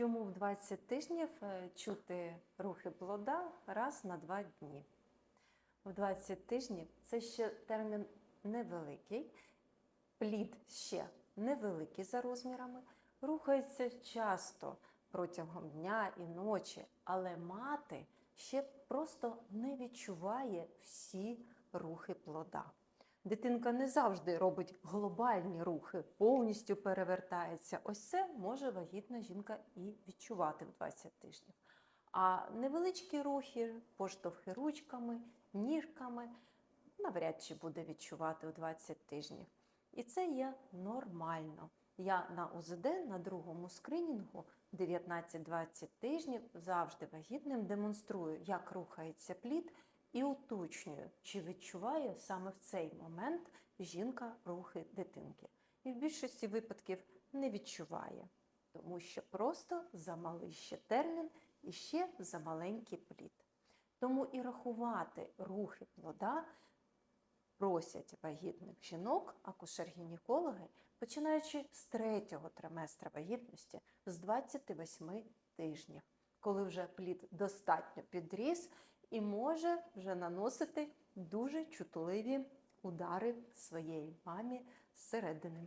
Чому в 20 тижнів е, чути рухи плода раз на два дні? В 20 тижнів це ще термін невеликий, плід ще невеликий за розмірами, рухається часто протягом дня і ночі, але мати ще просто не відчуває всі рухи плода. Дитинка не завжди робить глобальні рухи, повністю перевертається. Ось це може вагітна жінка і відчувати в 20 тижнів. А невеличкі рухи, поштовхи ручками, ніжками навряд чи буде відчувати у 20 тижнів. І це є нормально. Я на УЗД на другому скринінгу 19-20 тижнів завжди вагітним демонструю, як рухається плід, і уточнюю, чи відчуває саме в цей момент жінка рухи дитинки. І в більшості випадків не відчуває, тому що просто замалий ще термін і ще замаленький плід. Тому і рахувати рухи плода просять вагітних жінок, акушер-гінекологи, починаючи з третього триместра вагітності, з 28 тижнів, коли вже плід достатньо підріс і може вже наносити дуже чутливі удари своєї мамі зсередини.